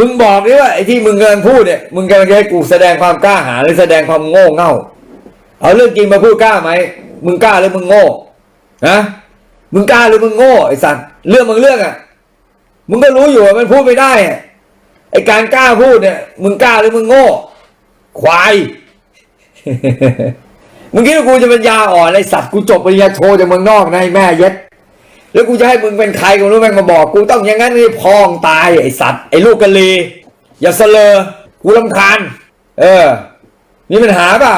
มึงบอกดิว่าไอ้ที่มึงกำลังพูดเนี่ยมึงกำลังจะให้กูแสดงความกล้าหาญหรือแสดงความโง่เง่า เอาเรื่องจริงมาพูดกล้าไหมมึงกล้าหรือมึงโง่นะมึงกล้าหรือมึงโง่ไอ้สัตว์เรื่องมึงเรื่องอะมึงก็รู้อยู่ว่ามันพูดไม่ได้ไอ้การกล้าพูดเนี่ย มึงกล้าหรือมึงโง่ ควายมึงคิดว่ากูจะเป็นยาอ่อนไอ้สัตว์กูจบปริญญาโทจากเมืองนอกนะไอ้แม่เย็ด แล้วกูจะให้มึงเป็นใครกูรู้แม่งมาบอกกูต้องอย่างนั้นนี่พองตายไอสัตว์ไอลูกกะลีอย่าเสลอกูลำคาญ เออมีปัญหาเปล่า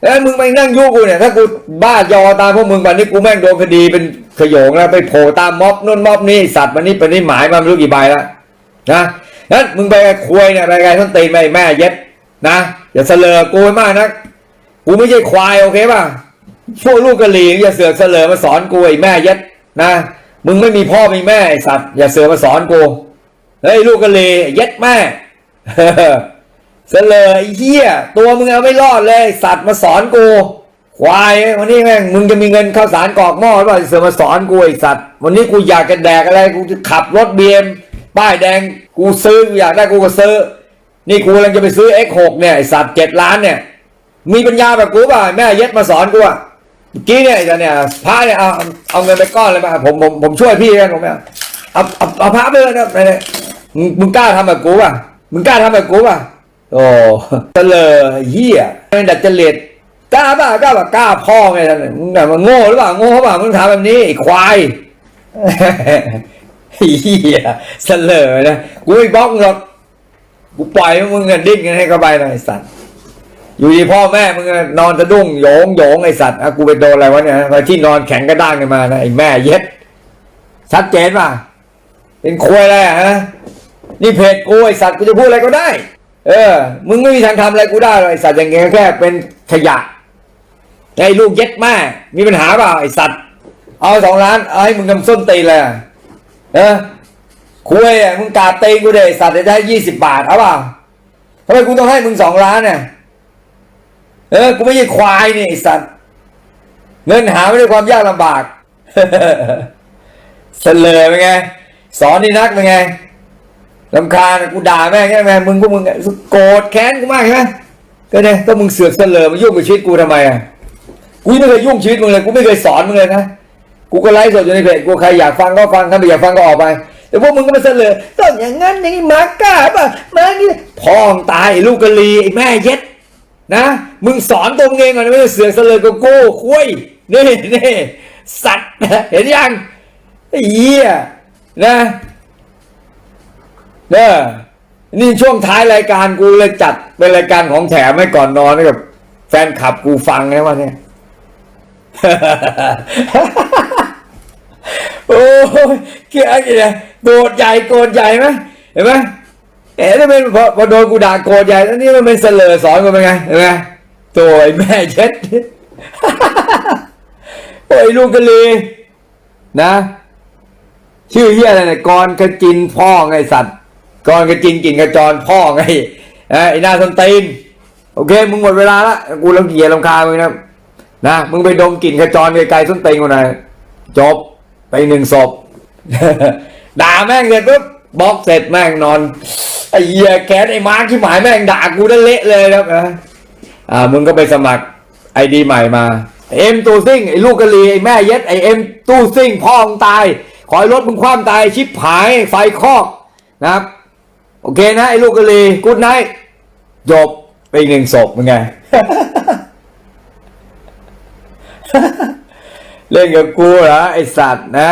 แล้วมึงไปนั่งยุ่งกูเนี่ย ถ้ากูบ้ายอตามพวกมึงวันนี้กูแม่งโดนคดีเป็นขโยงแล้วไปโผล่ตามม็อบนู่นม็อบนี่สัตว์วันนี้เป็นนี่หมายมาไม่รู้กี่ใบแล้วนะนั้นมึงไปคุยเนี่ยไปไงท่านตีนไปแม่เย็ดนะอย่าเสลอกูมากนะกูไม่ใช่ควายโอเคป่ะพวกลูกกะหรี่อย่าเสือกเสลอมาสอนกูไอ้แม่เย็ด นะ มึงไม่มีพ่อมีแม่ไอ้สัตว์อย่าเสือมาสอนกูเฮ้ยลูกกะหรี่เย็ดแม่เสลอไอ้เหี้ยตัวมึงเอาไม่รอดเลย สัตว์มาสอนกูควายวันนี้แม่งมึงจะมีเงินข้าวสารกรอกหม้อหรือเปล่าเสือมาสอนกูไอ้สัตว์วันนี้กูอยากจะแดกอะไรกูจะขับรถเบียมป้ายแดงกูซื้ออยากได้กูก็ซื้อ นี่กูกำลังจะไปซื้อ X6 เนี่ยไอ้สัตว์เจ็ดล้านเนี่ยมีปัญญาแบบกูเปล่าแม่เย็ดมาสอนกูอะเมื่อ กี้เนี่ยไอ้เนี่ยพระเนี่ยเอาเอาเงินไปก้อนเลยมาผมผมผมช่วยพี่กันผมเนี่ยเอาเอาเอาพระไปเลยนะไปเลยมึงมึงกล้าทำแบบกูป่ะมึงกล้าทำแบบกูป่ะโอ้เจริญเหี้ยเป็นดัดจริตกล้าป่ะกล้าป่ะกล้าพ่อไงท่านน่มึงแบบมันโง่หรือเปล่าโง่เปล่ามึงทำแบบนี้ไอ้ควายเหี้ยเสลอนะกูไม่บล็อกมึงหรอกกูปล่อยมึงเงินดิ้นกันให้เข้าไปหน่อยสัตว์ อยู่ดีพ่อแม่มึงนอนสะดุ้งโยงโยงไอสัตว์อะกูไปโดนอะไรวะเนี่ยมาที่นอนแข็งกระด้างกันมานะไอแม่เย็ดชัดเจนป่ะเป็นควยอะไรฮะนี่เพจกูไอสัตว์กูจะพูดอะไรก็ได้ เออ มึงไม่มีทางทำอะไรกูได้หรอกไอสัตว์อย่างเงี้ยแค่เป็นขยะไอ้ลูกเย็ดแม่มีปัญหาเปล่าไอสัตว์ เอาสองล้านเอาให้มึงทำส้นตีเลยเออคุยอะมึงกาดตีกูเลยสัตว์จะให้ยี่สิบบาทเอาเปล่าทำไมกูต้องให้มึงสองล้านเนี่ย เออ กูไม่ใช่ควายนี่ไอสัตว์ เงินหาไม่ได้ความยากลำบากเสลอเป็นไง สอนนี่นักเป็นไงลำคาญกูด่าแม่งใช่ไหมมึงพวกมึงโกรธแค้นกูมากใช่ไหมก็เนี่ยก็มึงเสือกเสลอมายุ่งกับชีวิตกูทำไมอะ กูไม่เคยยุ่งชีวิตมึงเลย กูไม่เคยสอนมึงเลยนะ กูก็ไลฟ์สดอยู่ในเพจกูใครอยากฟังก็ฟังถ้าไม่อยากฟังก็ออกไป แต่พวกมึงก็มาเสลอต้องอย่างนั้นอย่างนี้มาก้าป่ะมาอย่างนี้พ่องตายลูกกะลีไอ้แม่เย็ด นะมึงสอนตัวมึงเองก่อนไม่ได้เสือกเสลอกับกูคุยนี่นี่สัตว์เห็นยังไอ้เหี้ยนะเนอะนี่ช่วงท้ายรายการกูเลยจัดเป็นรายการของแถมให้ก่อนนอนให้กับ แฟนคลับกูฟังนะวันนี้โอ้ยเกลียดอะไรโกรธใหญ่โกรธใหญ่ไหมเห็นไหม เอ๋ถ้าเป็นพอโดนกูด่าโกรธใหญ่แล้วนี่มันเป็นเสลอสอนกูเป็นไงเห็นไหมตัวไอ้แม่เช็ดโอ้ยลูกกะลีนะ ชื่อเฮียอะไรเนี่ยกรกระจินพ่อไงสัตว์กรกระจินกิ่งกระจรพ่อไงอ้ยไอ้หน้าสนตีนโอเค มึงหมดเวลาละกูรังเกียจรำคาญมึงนะนะมึงไปดมกลิ่นกระจรไกลๆส้นตีนกูหน่อยจบไปหนึ่งศพด่าแม่งเสร็จปุ๊บบล็อกเสร็จแม่งนอน ไอ้เหี้ยแคสไอ้มาร์คที่หมายแม่งด่ากูได้เละเลยครับนะอ่ามึงก็ไปสมัครไอดีใหม่มาเอ็มตู้ซิ่งไอ้ลูกกะลีไอ้แม่เย็ดไอ้เอ็มตู้ซิ่งพ่อมึงตาย ขอให้รถมึงคว่ำตายชิบหายไฟคอกนะครับ โอเคนะไอ้ลูกกะลีกูดไนท์จบไปอีกหนึ่งศพเป็นไง เล่นกับกูเหรอไอสัตว์นะ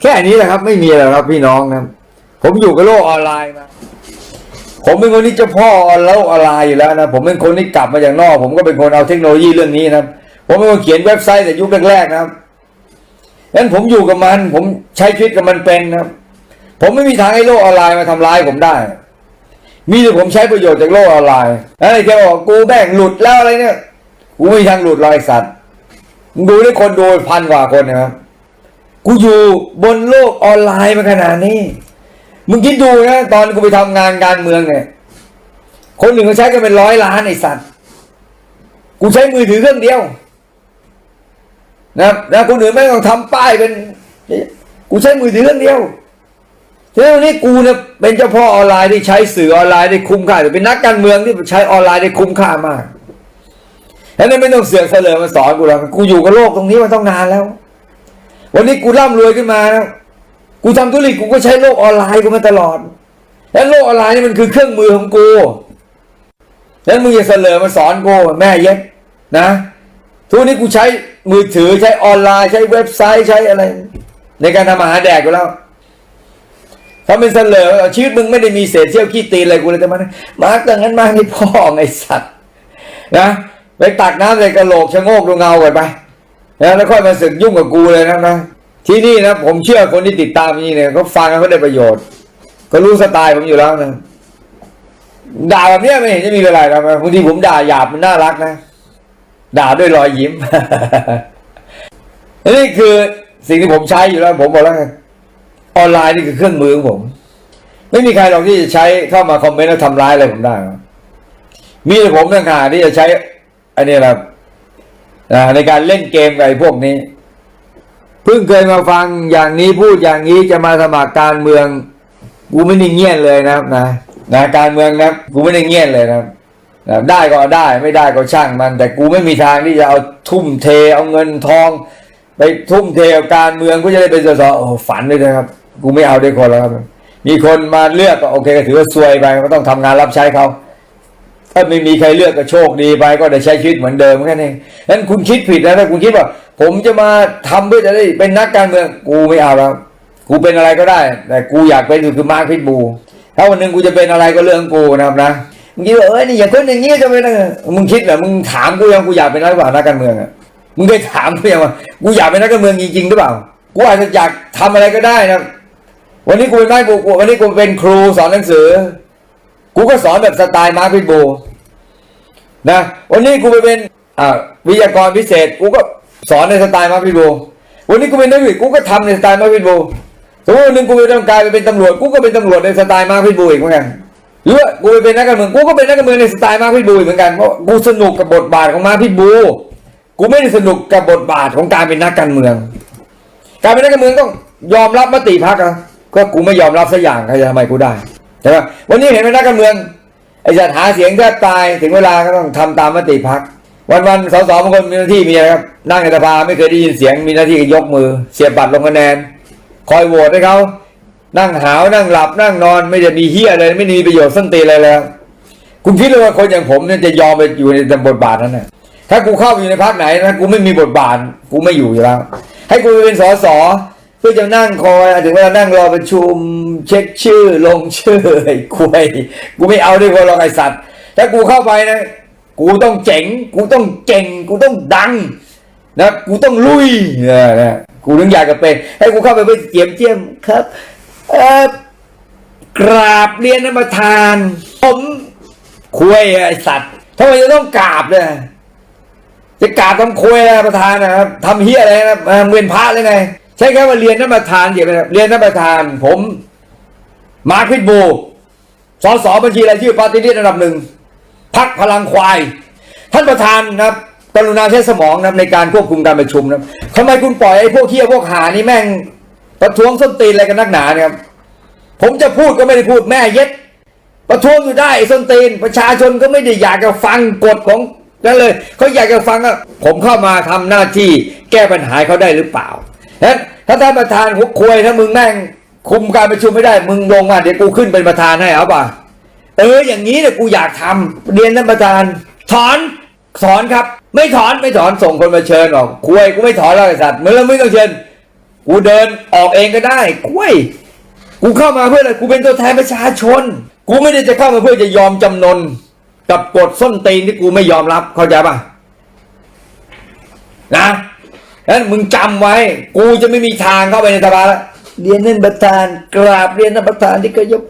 แค่นี้แหละครับ ไม่มีอะไรครับพี่น้องนะผมอยู่กับโลกออนไลน์มา ผมเป็นคนที่เจ้าพ่อโลกออนไลน์อยู่แล้วนะผมเป็นคนที่กลับมาจากนอก ผมก็เป็นคนเอาเทคโนโลยีเรื่องนี้นะผมเป็นคนเขียนเว็บไซต์แต่ยุคแรกๆนะครับงั้นผมอยู่กับมัน ผมใช้ชีวิตกับมันเป็นนะครับ ผมไม่มีทางให้โลกออนไลน์มาทำร้ายผมได้ มีแต่ผมใช้ประโยชน์จากโลกออนไลน์แล้วไอ้แกบอกกูแบ่งหลุดแล้วอะไรเนี่ยกูไม่มีทางหลุดหรอกไอ้สัตว์ดูได้คนดูพันกว่าคนนะครับกูอยู่บนโลกออนไลน์มาขนาดนี้ มึงคิดดูนะตอนกูไปทำงานการเมืองเนี่ยคนหนึ่งเขาใช้กันเป็นร้อยล้านไอ้สัตว์กูใช้มือถือเครื่องเดียว นะนะคนอื่นไม่ต้องทำป้ายเป็นกูใช้มือถือเครื่องเดียวแล้ววันนี้กูเนี่ยเป็นเจ้าพ่อออนไลน์ที่ใช้สื่อออนไลน์ได้คุ้มค่าแต่เป็นนักการเมืองที่ใช้ออนไลน์ได้คุ้มค่ามากแล้วนั่นไม่ต้องเสือกเสลอมาสอนกูหรอกกูอยู่กับโลกตรงนี้มาต้องนานแล้ว วันนี้กูร่ำรวยขึ้นมานะ กูทำธุรกิจกูก็ใช้โลกออนไลน์กูมาตลอด แล้วโลกออนไลน์นี่มันคือเครื่องมือของกูแล้วมึงอย่าเสลอมาสอนกูแม่เย็ดนะทุกวันนี้กูใช้มือถือใช้ออนไลน์ใช้เว็บไซต์ใช้อะไร ในการทำอาหารแดกกูแล้วถ้าเป็นเสลอชีวิตมึงไม่ได้มีเศษเสี้ยวขี้ตีนอะไรกูเลยแต่มันมาร์กแต่งั้นมานี่พ่อไงสัตว์นะไปตักน้ำใส่กระโหลกชะโงกดูเงาก่อนไปนะแล้วค่อยมาสึกยุ่งกับกูเลยนะนะ ที่นี่นะผมเชื่อคนที่ติดตามนี่เนี่ยเขาฟังแล้วเขาได้ประโยชน์ก็รู้สไตล์ผมอยู่แล้วนะด่าแบบนี้ไม่เห็นจะมีอะไรนะบางทีผมด่าหยาบมันน่ารักนะ ด่าด้วยรอยยิ้มนี่คือสิ่งที่ผมใช้อยู่แล้ว ผมบอกแล้วไงออนไลน์นี่คือเครื่องมือของผม ไม่มีใครหรอกที่จะใช้เข้ามาคอมเมนต์แล้วทำร้ายอะไรผมได้หรอกมีแต่ผมต่างหากที่จะใช้อันนี้แหละในการเล่นเกมกับไอ้พวกนี้ เพิ่งเคยมาฟังอย่างนี้พูดอย่างนี้จะมาสมัครการเมือง กูไม่ได้เงียบเลยนะนะนะการเมืองนะกูไม่ได้เงียบเลยนะนะได้ก็ได้ไม่ได้ก็ช่างมัน แต่กูไม่มีทางที่จะเอาทุ่มเทเอาเงินทอง ไปทุ่มเทกับการเมืองกูจะได้เป็นสสโอ้ฝันเลยนะครับ กูไม่เอาด้วยคนแล้วครับมีคนมาเลือกก็โอเคก็ถือว่าซวยไปก็ต้องทำงานรับใช้เขาถ้าไม่มีใครเลือกก็โชคดีไปก็ได้ใช้ชีวิตเหมือนเดิมแค่นี้นั้นคุณคิดผิดนะถ้าคุณคิดว่า ผมจะมาทำเพื่อจะได้เป็นนักการเมือง กูไม่เอาแล้วกูเป็นอะไรก็ได้ แต่กูอยากเป็นคือมาร์คพิทบูถ้าวันหนึ่งกูจะเป็นอะไรก็เรื่องกูนะครับนะมึงคิดว่าเอ้ยนี่อย่างคนอย่างนี้จะเป็นะมึงคิดเหรอมึงถามกูยังกูอยากเป็นนักว่านักการเมืองอะมึงเคยถามกูยังว่ากูอยากเป็นนักการเมืองจริงๆหรือเปล่ากูอาจจะอยากทำอะไรก็ได้นะวันนี้กูเป็นไม้กูกูวันนี้กูเป็นครูสอนหนังสือ กูก็สอนแบบสไตล์มาร์คพิทบูนะวันนี้กูไปเป็นอ่าวิทยากรพิเศษกูก็ สอนในสไตล์มาพิบูวันนี้กูเป็นนักวิทย์กูก็ทำในสไตล์มาพิบูสมมติวันหนึ่งกูไปต้องกลายไปเป็นตำรวจกูก็เป็นตำรวจในสไตล์มาพิบูอีกเหมือนกันหรือว่ากูไปเป็นนักการเมืองกูก็เป็นนักการเมืองในสไตล์มาพิบูเหมือนกันเพราะกูสนุกกับบทบาทของมาพิบูกูไม่ได้สนุกกับบทบาทของการเป็นนักการเมือง การเป็นนักการเมืองต้องยอมรับมติพรรคอะก็กูไม่ยอมรับสักอย่างใครจะทำไมกูได้ใช่ไหมวันนี้เห็นเป็นนักการเมืองไอ้จัดหาเสียงแทบตายถึงเวลาก็ต้องทำตามมติพัก วันวันสสบางคนมีหน้าที่มีอะไรครับนั่งในสภาไม่เคยได้ยินเสียงมีหน้าที่ยกมือ เสียบบัตรลงคะแนน คอยโหวตให้เขานั่งหาวนั่งหลับนั่งนอนไม่ได้มีเฮียอะไรไม่มีประโยชน์ส้นตีอะไรแล้วคุณคิดเลยว่าคนอย่างผมเนี่ยจะยอมไปอยู่ในบทบาทนั้นนะถ้ากูเข้าไปอยู่ในพักไหนนะกูไม่มีบทบาทกูไม่อยู่อยู่แล้ว ให้กูไปเป็นสสเพื่อจะนั่งคอยถึงเวลานั่งรอประชุม เช็คชื่อลงชื่อไอ้คุยกูไม่เอาด้วยคนรอกไอ้สัตว์ถ้ากูเข้าไปนะ กูต้องเจ๋ง กูต้องเก่ง กูต้องดังนะกูต้องลุยนี่ยนะกูถึงอยากจะเป็นให้กูเข้าไปเป็นเจียมเจียมครับเออกราบเรียนนประธาน ผมคุยไอสัตว์ทำไมจะต้องกราบเนี่ยจะกราบทำคุยนะประธานนะครับทำเฮียอะไรนะอ่ามึงเป็นพระเลยไงใช่แค่ว่าเรียนนประธานเดี๋ยวนะเรียนนประธาน ผม มาร์คพิทบูสอสอบัญชีรายชื่อปาร์ตี้ลิสต์อันดับหนึ่ง พักพลังควาย ท่านประธานนะครับกรุณาใช้สมองนะครับในการควบคุมการประชุมนะครับทำไมคุณปล่อยไอ้พวกเฮียพวกหานี่แม่งประท้วงส้นตีนอะไรกันนักหนาเนี่ยครับผมจะพูดก็ไม่ได้พูดแม่เย็ด ประท้วงอยู่ได้ส้นตีน ประชาชนก็ไม่ได้อยากจะฟังกฎของนั่นเลยเขาอยากจะฟังอะผมเข้ามาทำหน้าที่แก้ปัญหาเขาได้หรือเปล่าถ้าท่านประธานหัวควยถ้ามึงแม่งคุมการประชุมไม่ได้ มึงลงมาเดี๋ยวกูขึ้นเป็นประธานให้เอาป่ะ เอออย่างนี้เนี่ยกูอยากทำเรียนท่านประธาน ถอนถอนครับ ไม่ถอนไม่ถอนส่งคนมาเชิญออกควยกูไม่ถอนแล้วไอ้สัตว์เมึงแล้วไม่ต้องเชิญกูเดินออกเองก็ได้กล้ยกูเข้ามาเพื่ออะไรกูเป็นตัวแทนประชาชน กูไม่ได้จะเข้ามาเพื่อจะยอมจำนน กับกฎส้นตีนที่กูไม่ยอมรับเข้าใจป่ะนะนั้นมึงจำไว้ กูจะไม่มีทางเข้าไปในสภาแล้วเรียนท่านประธานกราบเรียนท่านประธานที่เคารพ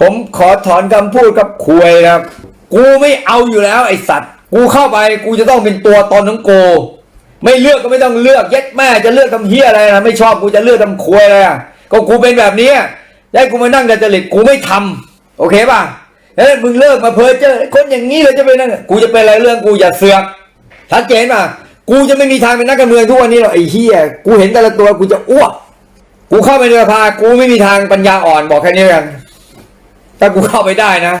ผมขอถอนคำพูดกับคุยครับ กูไม่เอาอยู่แล้วไอสัตว์ กูเข้าไปกูจะต้องเป็นตัวตนของกูไม่เลือกก็ไม่ต้องเลือกยัดแม่จะเลือกทำเฮียอะไรนะไม่ชอบกูจะเลือกทำคุยอะไรก็กูเป็นแบบนี้ได้กูมานั่งดัจริตกูไม่ทำโอเคป่ะแอ้วมึงเลิกมาเพ้อเจ้อคนอย่างนี้เลยจะเป็นนั่งกูจะเป็นอะไรเรื่องกูอย่าเสือกชัดเจนป่ะกูจะไม่มีทางเป็นนักการเมืองทุกวันนี้หรอกไอ้เฮียกูเห็นแต่ละตัวกูจะอ้วกกูเข้าไปในสภากูไม่มีทางปัญญาอ่อนบอกแค่นี้กัน ถ้ากูเข้าไปได้นะ